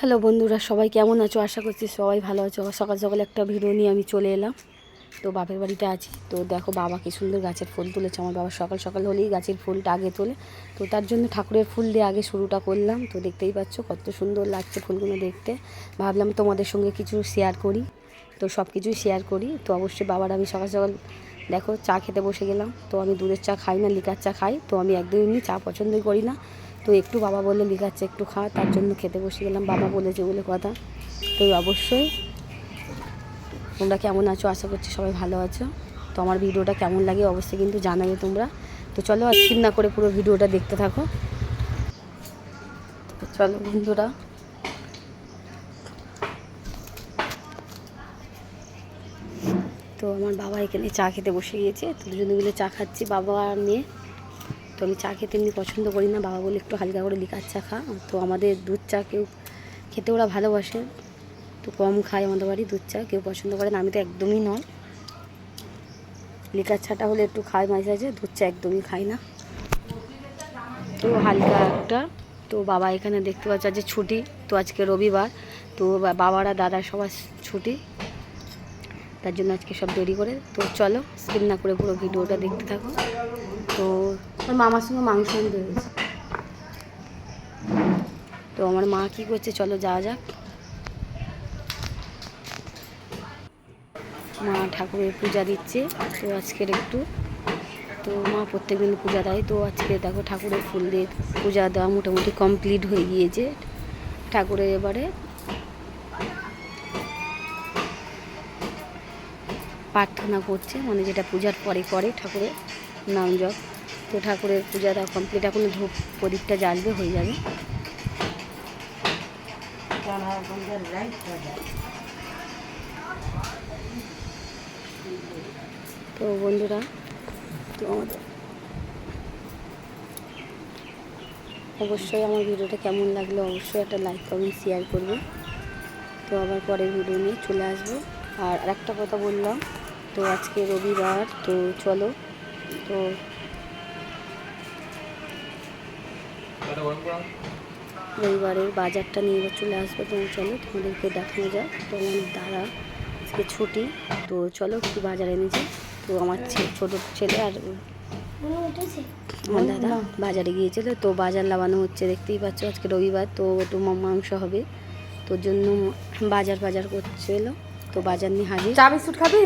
Hello বন্ধুরা, সবাই কেমন আছো? আশা করছি সবাই ভালো আছো। সকাল সকাল একটা ভিডিও নিয়ে আমি চলে এলাম। তো বাপের বাড়িতে আছি। তো দেখো বাবা কি সুন্দর গাছের ফুল তুলেছে। আমার বাবা সকাল সকাল হলেই গাছের ফুলটা আগে তোলে। তো তার জন্য ঠাকুরের ফুল দিয়ে আগে শুরুটা করলাম। তো দেখতেই পাচ্ছ কত সুন্দর লাগছে ফুলগুলো দেখতে। ভাবলাম তোমাদের সঙ্গে কিছু শেয়ার করি। তো সব কিছুই শেয়ার করি। তো অবশ্যই বাবার আমি সকাল সকাল দেখো চা খেতে বসে গেলাম। তো আমি দুধের চা খাই না, লিকার চা খাই। তো আমি একদমই চা পছন্দই করি না। তো একটু বাবা বললে, লিকার চা একটু খা। তার জন্য খেতে বসে গেলাম। বাবা বলেছে বলে কথা। তো অবশ্যই তোমরা কেমন আছো? আশা করছি সবাই ভালো আছো। তো আমার ভিডিওটা কেমন লাগে অবশ্যই কিন্তু জানাবে তোমরা। তো চলো আর স্কিপ না করে পুরো ভিডিওটা দেখতে থাকো। চলো বন্ধুরা তো আমার বাবা এখানে চা খেতে বসে গিয়েছে। তো দুজনে মিলে চা খাচ্ছি, বাবা মেয়ে তো আমি চা খেতে এমনি পছন্দ করি না, বাবা বলে একটু হালকা করে লিকার চা খা। তো আমাদের দুধ চা কেউ খেতে ওরা ভালোবাসে। তো কম খায় আমাদের বাড়ি দুধ চা, কেউ পছন্দ করে না, আমি তো একদমই নয়। লিকার চাটা হলে একটু খাই মাঝে মাঝে, দুধ চা একদমই খাই না। তো হালকা একটা। তো বাবা এখানে দেখতে পাচ্ছি আজকে ছুটি, তো আজকে রবিবার। তো বাবারা দাদা সবার ছুটি। তার জন্য আজকে সব দেরি করে। তো চলো, স্কিপ না করে পুরো ভিডিওটা দেখতে থাকো। তো আমার মামার সঙ্গে মাংস আনতে তো আমার মা কী করছে, চলো যাওয়া যাক। মা ঠাকুরের পূজা দিচ্ছে, তো আজকের একটু। তো মা প্রত্যেকদিন পূজা দেয়। তো আজকে দেখো ঠাকুরের ফুল দিয়ে পূজা দেওয়া মোটামুটি কমপ্লিট হয়ে গিয়েছে। ঠাকুরের এবারে প্রার্থনা করছে মানে যেটা পূজার পরে করে ঠাকুরের নাম জপ। তো ঠাকুরের পূজা দেওয়া কমপ্লিট এখন ধূপ প্রদীপটা জ্বালবে, হয়ে যাবে। তো বন্ধুরা, তো অবশ্যই আমার ভিডিওটা কেমন লাগল, অবশ্যই একটা লাইক কমেন্ট শেয়ার করবে। তো আবার পরের ভিডিও নিয়ে চলে আসব। আর আরেকটা কথা বললাম, তো আজকে রবিবার, তো চলো, তো রবিবারের বাজারটা নিয়ে এবার চলে আসব, তো চলো তোমাদেরকে দেখানো যাক, তো আমার দাদা আজকে ছুটি, তো চলো কি বাজার এনেছে তো আমার ছোটো ছেলে আর আমার দাদা বাজারে গিয়েছিল, তো বাজার লাগানো হচ্ছে, দেখতেই পাচ্ছ আজকে রবিবার, তো একটু মাংস হবে, তোর জন্য বাজার বাজার করছিল। তো বাজার নিয়ে হাজির। চা বিস্কুট খাবি?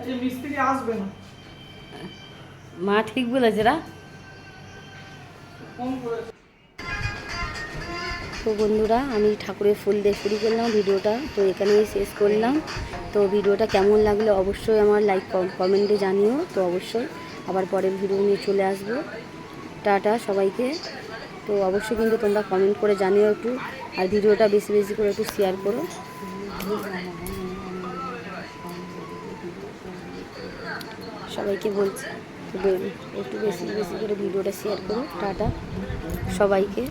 আরে মিস্ত্রি আসবে না। মা ঠিক বলেছে রা। তো বন্ধুরা আমি ঠাকুরের ফুল দিয়ে শুরু করলাম ভিডিওটা তো এখানেই শেষ করলাম। তো ভিডিওটা কেমন লাগল অবশ্যই আমার লাইক কমেন্টে জানিও। তো অবশ্যই আবার পরের ভিডিও নিয়ে চলে আসব। টাটা সবাইকে। তো অবশ্যই কিন্তু তোমরা কমেন্ট করে জানিও একটু। আর ভিডিওটা বেশি বেশি করে একটু শেয়ার করো। সবাইকে বলছি, একটু বেশি বেশি করে ভিডিওটা শেয়ার করো। টাটা সবাইকে।